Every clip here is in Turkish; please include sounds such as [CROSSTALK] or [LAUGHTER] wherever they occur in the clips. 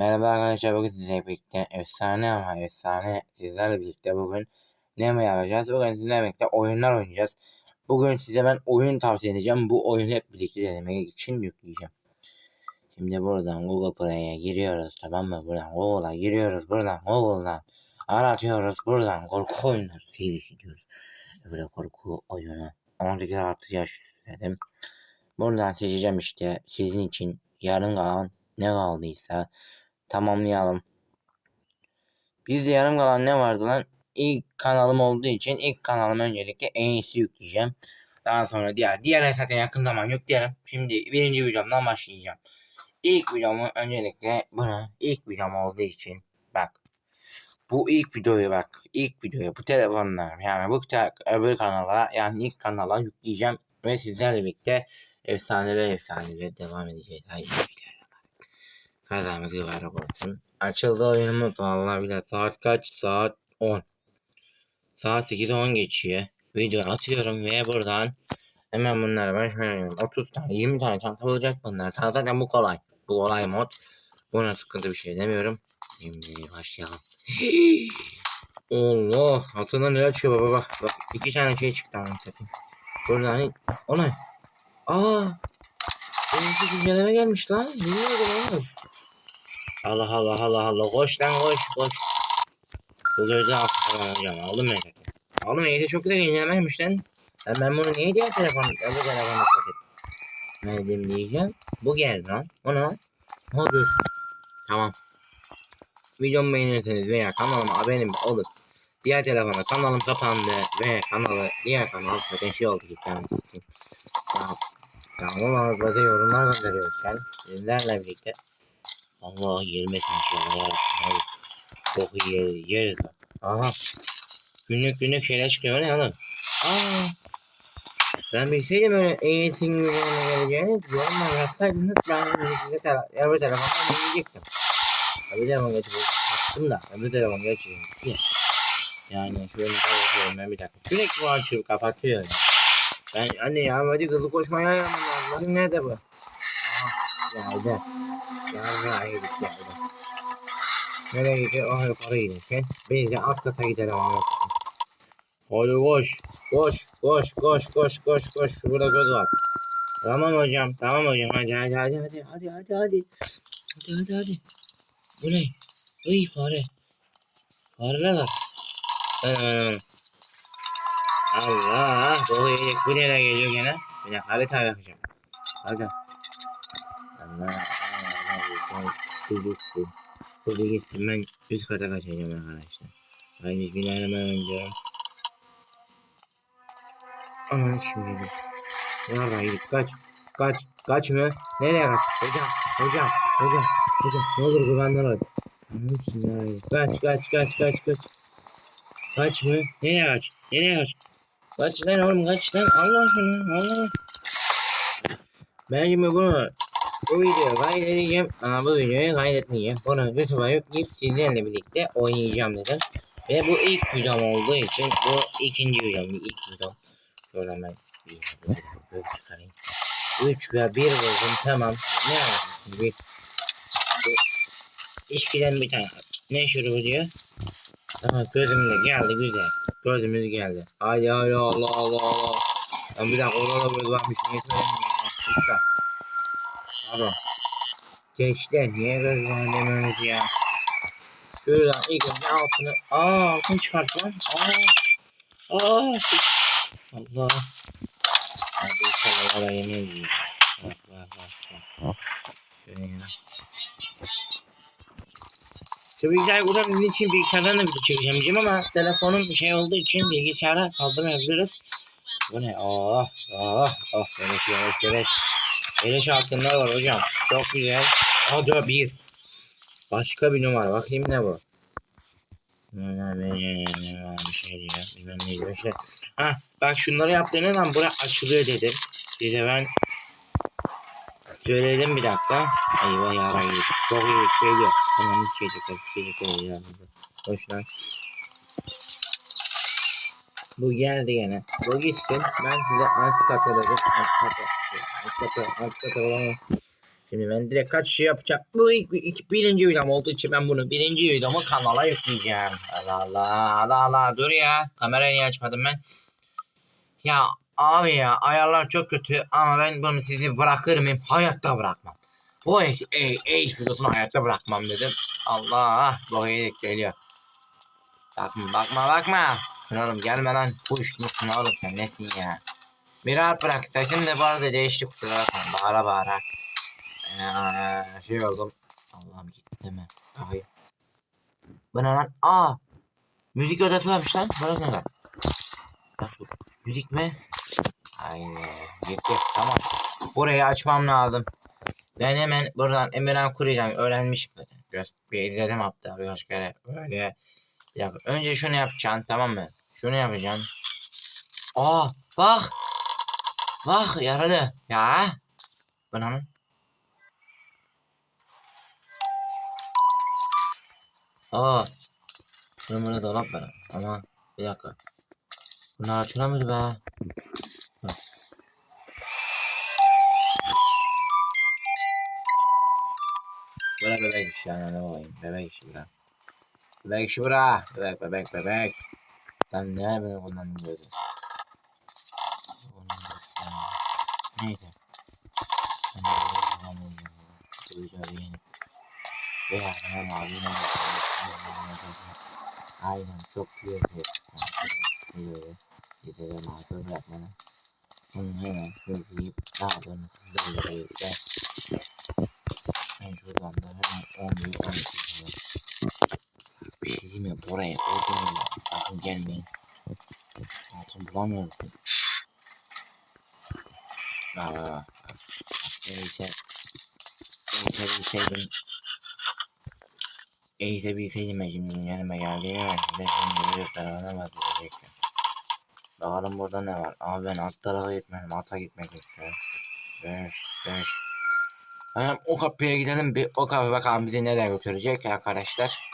Merhaba arkadaşlar bugün sizlerle birlikte efsane ama efsane sizlerle birlikte bugün ne mi yapacağız? Bugün sizlerle birlikte oyunlar oynayacağız. Bugün size ben oyun tavsiye edeceğim. Bu oyunu hep birlikte denemek için yükleyeceğim. Şimdi buradan Google Play'e giriyoruz tamam mı? Buradan Google'a giriyoruz. Buradan Google'dan aratıyoruz. Buradan korku oyunları serisi diyoruz. Böyle korku oyunu. 18 artı yaş dedim. Buradan seçeceğim işte sizin için yarım kalan ne kaldıysa tamamlayalım. Bizde yarım kalan ne vardı lan? İlk kanalım olduğu için ilk kanalım öncelikle en iyisi yükleyeceğim. Daha sonra diğer diğer zaten yakın zaman yüklerim. Şimdi birinci videomdan başlayacağım. İlk videomu öncelikle buna ilk videom olduğu için bak. Bu ilk videoyu bak. ilk videoyu bu telefonla yani bu te- öbür kanala yani ilk kanala yükleyeceğim. Ve sizlerle birlikte efsaneler efsaneler devam edeceğiz. Haydi bismillah. Kazamız mübarek olsun. Açıldı oyunumuz vallahi bile saat kaç? Saat 10. Saat 8'e 10 geçiyor. Video atıyorum ve buradan hemen bunları ben şöyle 30 tane 20 tane çanta olacak bunlar. Zaten bu kolay. Bu kolay mod. Buna sıkıntı bir şey demiyorum. Şimdi başlayalım. Allah altından neler çıkıyor baba bak. Bak iki tane şey çıktı anasını satayım. Burada hani o ne? Aa! Benimki güncelleme gelmiş lan. Bilmiyordum oğlum. Allah Allah Allah Allah koş lan koş koş. Bu gözü alacağım aldım ben. Oğlum evde çok güzel yenilemeymiş lan. Ben, ben bunu niye diğer telefon öbür telefonu Verdim diyeceğim. Bu geldi lan. O ne lan? Hadi. Tamam. Videomu beğenirseniz veya kanalıma abone olun. Diğer telefona kanalım kapandı ve kanalı diğer kanal zaten şey oldu gitmemiz için. Tamam. Tamam ama bize yorumlar gönderiyorken sizlerle birlikte Allah girmesin inşallah ya. Hadi. Boku yer, yeriz lan. Aha. Günlük günlük şeyler çıkıyor ne oğlum? Aa. Ben bilseydim öyle gibi bana geleceğini yorumlar yazsaydınız ben size tele öbür telefondan dinleyecektim. Öbür telefon sattım da öbür telefon getirip gitti. Yani şöyle bakıyorum ben bir dakika. Sürekli bu açıyor kapatıyor. ya. Ben anne ya hadi hızlı koşmaya. Bakın nerede bu? Aha geldi. Yarra yedik geldi. Nereye gidiyor? Oh yukarı giderken. De alt kata gidelim ama. Hadi koş. Koş. Koş. Koş. Koş. Koş. Koş. Burada göz var. Tamam hocam. Tamam hocam. Hadi hadi hadi hadi. Hadi hadi hadi. Hadi hadi hadi. Bu ne? Iy fare. Fareler var. Hemen hemen. Allah. Dolu yedik. Bu nereye geliyor gene? Bir dakika harita bakacağım. Hadi. Allah. Allah. Bu gitsin. Ben üst kata kaçacağım arkadaşlar. Haydi bismillahirrahmanirrahim diyorum. Ananı şimdi. Nereye gidip kaç. Kaç. Kaç mı? Nereye kaç? Hocam. Hocam. Hocam. Hocam. Ne olur güvenden ol. Ananı şimdi. Kaç. Kaç. Kaç. Kaç. Kaç. Kaç mı? Nereye kaç? Nereye kaç? Kaç lan oğlum kaç lan? Allah aşkına. Allah. Ben şimdi bunu bu videoyu kaydedeceğim ama bu videoyu kaydetmeyeceğim. Bunu YouTube'a yükleyip sizlerle birlikte oynayacağım dedim. Ve bu ilk videom olduğu için bu ikinci videom değil ilk videom. Şöyle hemen bir böyle çıkarayım. 3 ve 1 buldum tamam. Ne yapayım? Bir, bu içkiden bir tane. Ne şurubu diyor? Aha gözümde geldi güzel. Gözümüz geldi. Hadi hadi Allah Allah Allah. Ben bir dakika orada göz varmış. Niye söylemiyorum? Pardon. Gençler niye var demiyoruz ya. Şuradan ilk önce altını. Aa altın çıkart lan. Aa. Aa. Allah. İnşallah oraya yemeyiz. Bak bak bak. Şöyle ya. Şu bilgisayar buradan sizin için bilgisayardan da video çekeceğim diyeceğim ama telefonum şey olduğu için bilgisayara kaldırmayabiliriz. Bu ne? Oh oh oh. Beleş beleş beleş. Beleş altınlar var hocam. Çok güzel. Aa dur bir. Başka bir numara. Bakayım ne bu? Bir şey diyor. Bilmem ne diyor. İşte. Ha bak şunları yaptığında lan bura açılıyor dedim. Size ben söyledim bir dakika. Eyvah yara yedik. Çok iyi söylüyor. Tamam hiç şeycek hiç şeycek oluyor. Hoş lan. Bu geldi gene. Bu gitsin. Ben size alt kata dedim. Alt kata. Şimdi ben direkt kaç şey yapacağım. Bu ilk, ilk birinci videom olduğu için ben bunu birinci videomu kanala yükleyeceğim. Allah Allah Allah Allah dur ya. Kamerayı niye açmadım ben? Ya abi ya ayarlar çok kötü ama ben bunu sizi bırakır mıyım? Hayatta bırakmam. Bu eş, eş, eş videosunu hayatta bırakmam dedim. Allah bu yedik geliyor. Bakma bakma bakma. Oğlum gelme lan. Kuş musun oğlum sen nesin ya? Bir rahat bırak. Saçın da bu arada değişti kusura bakma. Bağıra bağıra. Ee, şey oldum. Allah'ım gitti mi? Hayır. Bu ne lan? Aa! Müzik odası varmış lan. Burası ne lan? Nasıl? Müzik mi? Aynen. Gitti. Tamam. Burayı açmam lazım. Ben hemen buradan Emirhan kuracağım. Öğrenmişim zaten. Biraz bir izledim hatta birkaç kere. Böyle. Yap. Önce şunu yapacaksın tamam mı? Şunu yapacaksın. Aa bak. Bak yaradı. Ya. Bunun. Aa. Bunun böyle dolap var. Ama bir dakika. Bunlar açılamıyordu be. Bak. Bura bebek işi yani ne olayım. Bebek işi bura. Bebek işi bura. Bebek bebek bebek. Lan ne böyle bundan böyle. Neyse. Ben de böyle devam ediyorum. Duyacağım yeni. Veya hemen abi ne Aynen çok güzel bir Böyle gidelim hazır bırakmadan. Bunu hemen hızlayıp daha sonrasında böyle yiyeceğim. Ben şuradan da hemen 11 12 falan. Bir şey diyeyim mi? Buraya koydum ya. Bakın gelmeyin. Altın bulamıyorum. Aa, neyse. Neyse bilseydim. Neyse bilseydim şimdi yanıma geldi ya. Size şimdi bir tarafına bahsedecektim. Bakalım burada ne var. Abi ben alt tarafa gitmedim. Ata gitmek istiyorum. 5, 5. Hemen o kapıya gidelim. Bir o kapı bakalım bizi nereye götürecek arkadaşlar.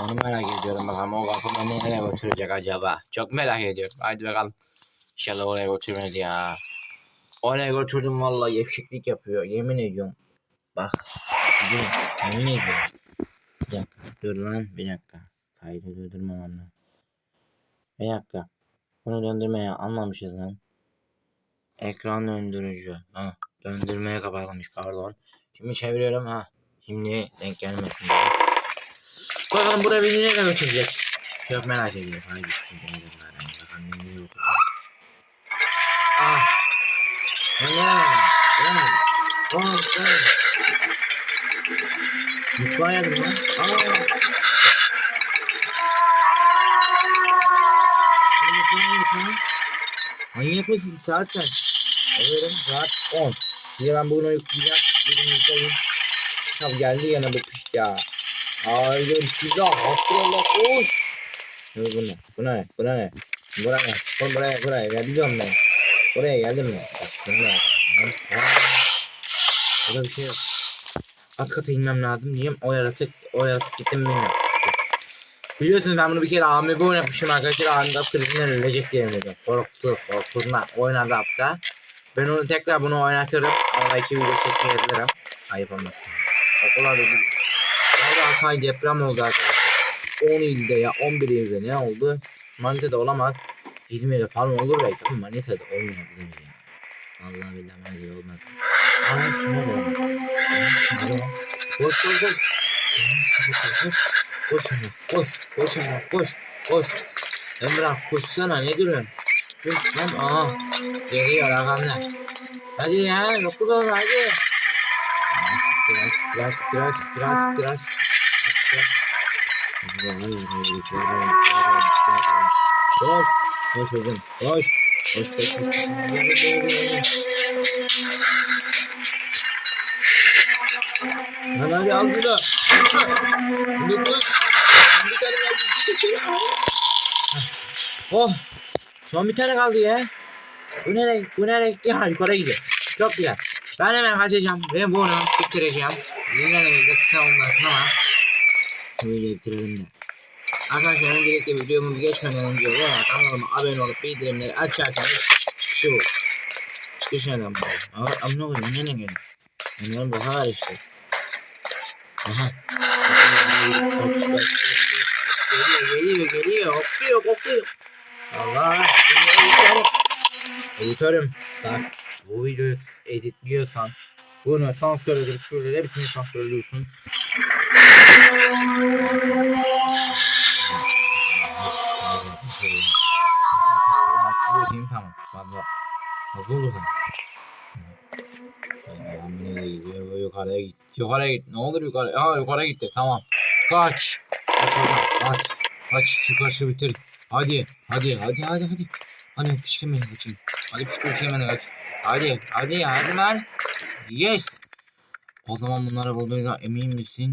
Onu merak ediyorum bakalım o kapı beni nereye götürecek acaba. Çok merak ediyorum. Hadi bakalım. İnşallah oraya götürmez ya. Oraya götürdüm vallahi yevşiklik yapıyor. Yemin ediyorum. Bak. Dur, yemin ediyorum. Bir dakika. Dur lan bir dakika. Kaydı durdurmam lazım. Bir dakika. Bunu döndürmeye anlamışız lan. Ekran döndürücü. Ha, döndürmeye kapatılmış pardon. Şimdi çeviriyorum ha. Şimdi denk gelmesin diye. Bakalım buraya bizi nereye götürecek? Çok merak ediyorum. Haydi bari. Bakalım nereye götürecek. Ne ne? Ne? Oh, oh. Mutfağa geldim lan. Aa. Manyak mısın? Saat kaç? Alıyorum saat 10. Şimdi ben bugün yükleyeceğim. Bugün yükleyeyim. Tabi geldi bu piş ya. Haydi bismillah. Hasbunallah koş. Ne bu ne? Bu ne? Bu ne? Buraya ne? Oğlum buraya buraya geleceğim ben. Buraya geldim mi? Ne? Burada bir şey yok. Alt kata inmem lazım diyeyim. O yaratık, o yaratık gittim bilmiyorum. Biliyorsunuz ben bunu bir kere AMB oynatmışım arkadaşlar. Anında krizinden ölecek diye dedim. Korktu, korktuğundan oynadı hatta. Ben onu tekrar bunu oynatırım. Ama iki video çekmeyebilirim. Ayıp olmasın. Okullarda bir... Orada Hatay deprem oldu arkadaşlar. 10 ilde ya 11 ilde ne oldu? Manisa'da olamaz. İzmir'de falan olur belki ama Manisa'da olmuyor bizim ya. Allah billahi Manisa'da olmaz. Aa şuna bak. Koş koş koş. Koş koş koş koş koş koş koş. Emrah koşsana ne duruyorsun? Koş lan aha. Geliyor arkamda. Hadi ya dokuz ol hadi. Biraz biraz biraz biraz biraz. Koş. Koş hocam. Koş. Koş koş koş. Lan hadi al bunu. Bunu tut. Bir tane kaldı. Bir. Oh. Son bir tane kaldı ya. Bu nereye, bu nereye gitti? Ha yukarı gidiyor. Çok güzel. Ben hemen kaçacağım ve bunu bitireceğim. Dinlenemeyecek olmasın ama. Şöyle bitirelim de. Arkadaşlar öncelikle videomu geçmeden önce veya kanalıma abone olup bildirimleri açarsanız çıkışı bu. Çıkış nereden bu? Ama ne oluyor? Ne ne geliyor? Onların daha var işte. Aha. Geliyor geliyor geliyor. Kokuyor kokuyor. Allah. Editörüm. Editörüm. Bak bu videoyu editliyorsan bunu sansürledir, şöyle hepsini sansürlüyorsun. Tamam. Fazla. Fazla oldu sen. Nereye gidiyor? Yukarıya git. Yukarıya git. Ne olur yukarı. Aa yukarıya gitti. Tamam. Kaç. Kaç hocam. Kaç. Kaç. Şu kaçı bitir. Hadi. Hadi. Hadi. Hadi. Hadi. Hadi pişkemeni kaçın. Hadi pişkemeni kaç. Hadi. Hadi. Hadi lan. Yes. O zaman bunları bulduğuna emin misin?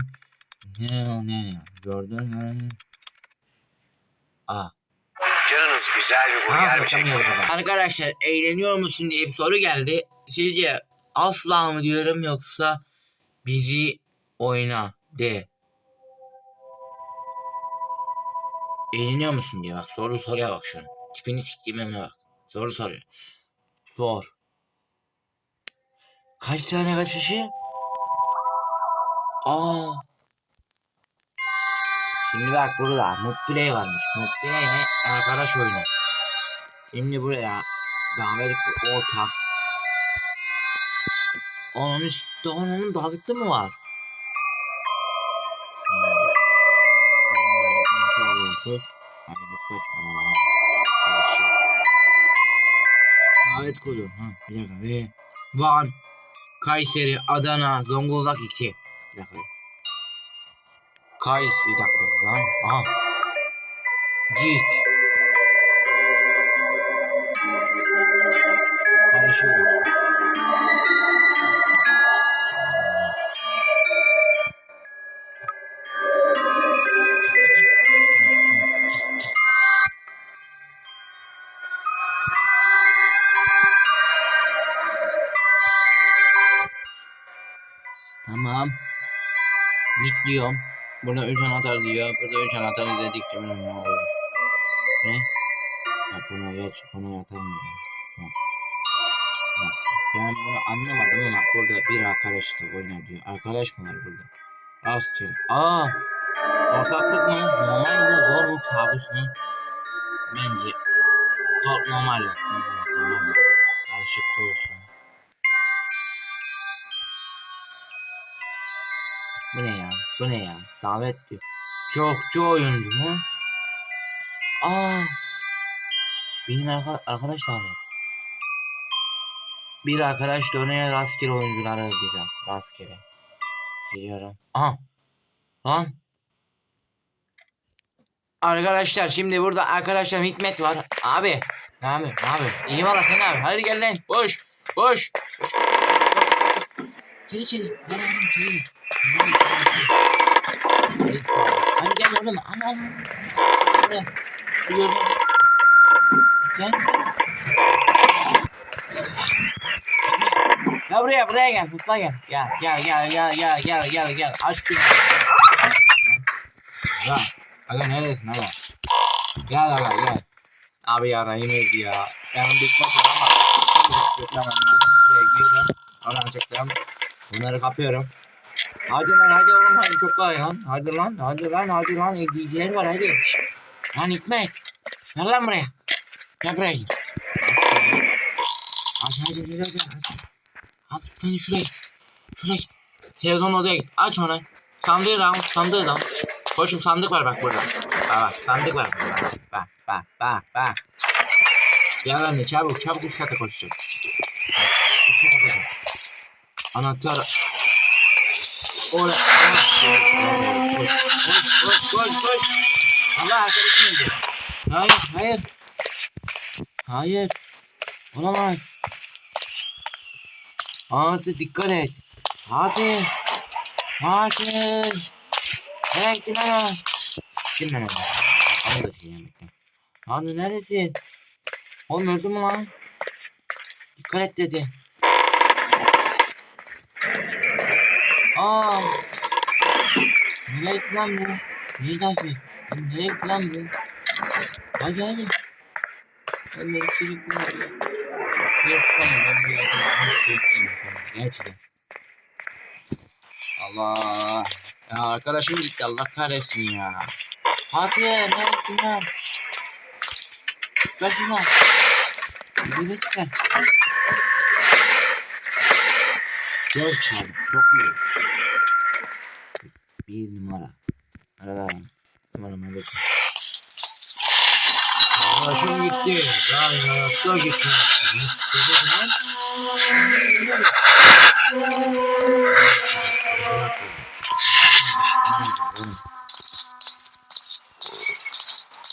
Ne ne ne? Gördün mü? Aa. Güzel bir çekti? baba. Arkadaşlar eğleniyor musun diye bir soru geldi. Sizce asla mı diyorum yoksa bizi oyna de. Eğleniyor musun diye bak soru soruya bak şu an. Tipini siktiğime bak. Soru soruyor. Sor. Kaç tane kaç kişi? Aa. Şimdi bak burada Mutplay varmış. Mutplay ne? Arkadaş oyunu. Şimdi buraya davet ortak. Onun üstte onun daveti mi var? Davet kodu. Ha, bir dakika. Ve Van, Kayseri, Adana, Zonguldak 2. Bir dakika. Kayseri, bir dakika lan. Aha. Git. Konuşuyorum. Tamam. Git diyorum. Burada 3 anahtar diyor. Burada 3 anahtar izledikçe ben ne oluyor? Ne? Ya buna geç, buna yatalım. Bak. Ben bunu anlamadım ama burada bir arkadaş da oynar diyor. Arkadaş mı var burada? Rastgele. Aa! Ortaklık mı? Normal mi? Zor mu? Kabus mu? Bence zor normal yapsın. Normal. Karışıklı olsun. Bu ne ya? Bu ne ya? Davet diyor. Çokçu oyuncu mu? Aa! Benim arka- arkadaş davet. Bir arkadaş döneye rastgele oyuncuları bir rastgele. Geliyorum. Aha. Lan. Arkadaşlar şimdi burada arkadaşlar Hikmet var. Abi. Ne abi? Ne abi? İyi valla sen abi. Hadi gel lan. Koş. Koş. Gel içeri. Gel oğlum içeri. Hadi gel oğlum. Hadi hadi. Hadi. Gel. Gel buraya buraya gel. Mutfağa gel. Gel gel gel gel gel gel gel gel. Aç şunu. Aga. Aga neredesin aga? Gel aga gel. Abi ya rahim evdi ya. Yani bitmez ama. Tamam. Buraya girdim. Oradan çıktım. Bunları kapıyorum. Hadi lan hadi oğlum hadi çok kolay lan. Hadi lan hadi lan hadi lan. İlgiciler var hadi. Şşt. Lan Hikmet. Gel lan buraya. Gel buraya. Aç hadi hadi hadi. Hadi. Seni şuraya. Şuraya git. Televizyon odaya git. Aç onu. Sandığı da al. Sandığı da al. Sandık var bak burada. Bak bak sandık var. Bak bak bak bak. Gel anne çabuk çabuk üst kata koşacak. Üst kata koşacak. Anahtar. Oraya. Koş koş koş koş. Allah arkadaşım öldü. Hayır hayır. Hayır. Olamaz. Hadi dikkat et. Hadi. Hadi. Nereye gittin ama? Kim ben ama? Onu da şey yemekten. Hadi neredesin? Oğlum öldü mü lan? Dikkat et dedi. Aa. Nereye gitti lan bu? Neyi takip et? Nereye gitti lan bu? Hadi hadi. Ben sürüklüyorum. Yok lan ben şey istemiyorum sana. Gerçekten. Allah. Ya arkadaşım gitti Allah kahretsin ya. Fatih neredesin lan? Şuradan. Bir de çıkar. Dört çarpı çok iyi. Bir numara. Ara ver. Numaramı hadi. Arkadaşım gitti. Ya hayatta gitti. Gitti lan.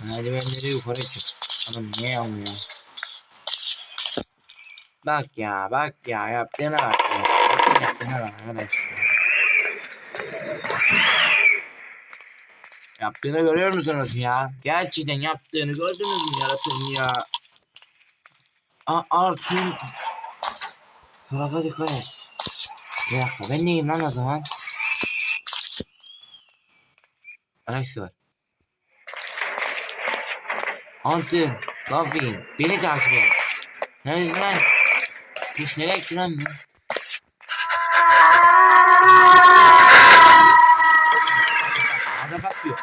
Merdivenleri yukarı çık. Adam niye almıyor? Bak ya bak ya yaptığına bak ya. Yaptığına bak arkadaş. Yaptığını görüyor musunuz ya? Gerçekten yaptığını gördünüz mü yaratığını ya? A artın tarafa dikkat et. Bir dakika ben neyim lan o zaman? Alex var. Antın, Gavin, beni takip et. Neredesin lan? Kuş nereye gitti lan? Ada bakıyor.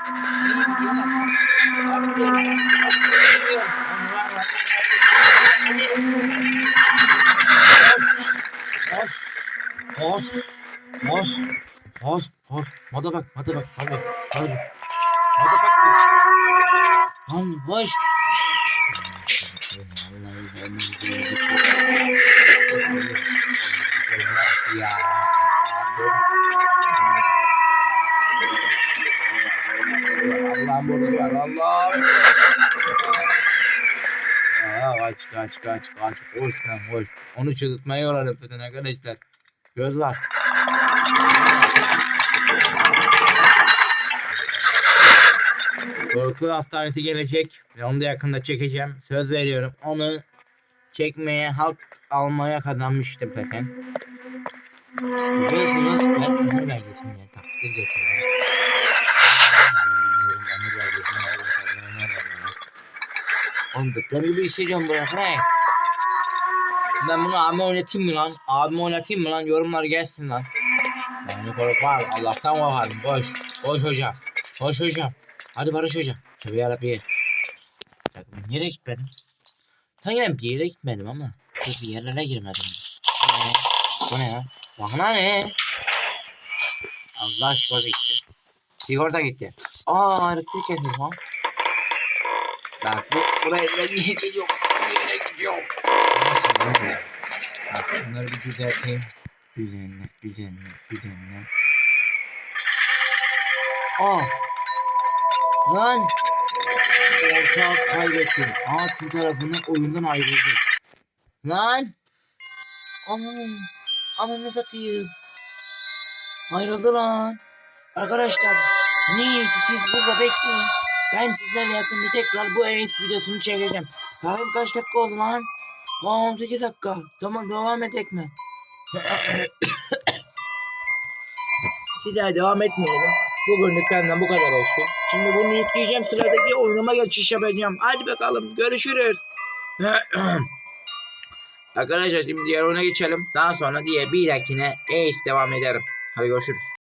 Os, os, os, os, moda bak, moda bak, moda bak, moda bak, kaç kaç kaç. Koş lan koş. Onu çıldırtmayı öğrendim zaten arkadaşlar. Göz var. Korku hastanesi gelecek ve onu da yakında çekeceğim. Söz veriyorum. Onu çekmeye, halk almaya kazanmıştım zaten. Biliyorsunuz ben ömür belgesine takdir getirdim. Oğlum deprem gibi hissediyorum buraya Frank. Ben bunu abime oynatayım mı lan? Abime oynatayım mı lan? Yorumlar gelsin lan. Yani korkmam. Allah'tan korkarım. Koş. Koş hocam. Koş hocam. Hadi Barış hocam. Tabii yarabbi. Ya ben nereye gitmedim? Sanki ben bir yere gitmedim ama. Bir yerlere girmedim. Ee, bu ne ya? Bahana ne? Allah sigorta gitti. Sigorta gitti. Aa elektrik kesildi lan. Bak bu buraya ben niye geliyorum? Niye gidiyorum? Bak şunları bir düzelteyim. Düzenle, düzenle, düzenle. Aa! Lan! Ortağı kaybettim. Aa tüm tarafını oyundan ayrıldı. Lan! Ananı, ananı satayım. Ayrıldı lan. Arkadaşlar, neyse siz burada bekleyin. Ben sizlerle yakında tekrar bu Ace videosunu çekeceğim. Bakayım kaç dakika oldu lan? Aa, 18 dakika. Tamam devam edek mi? [COUGHS] Sizler devam etmeyelim. Bugünlük benden bu kadar olsun. Şimdi bunu yükleyeceğim. Sıradaki oyunuma geçiş yapacağım. Hadi bakalım. Görüşürüz. [COUGHS] Arkadaşlar şimdi diğer oyuna geçelim. Daha sonra diğer bir dahakine Ace devam ederim. Hadi görüşürüz.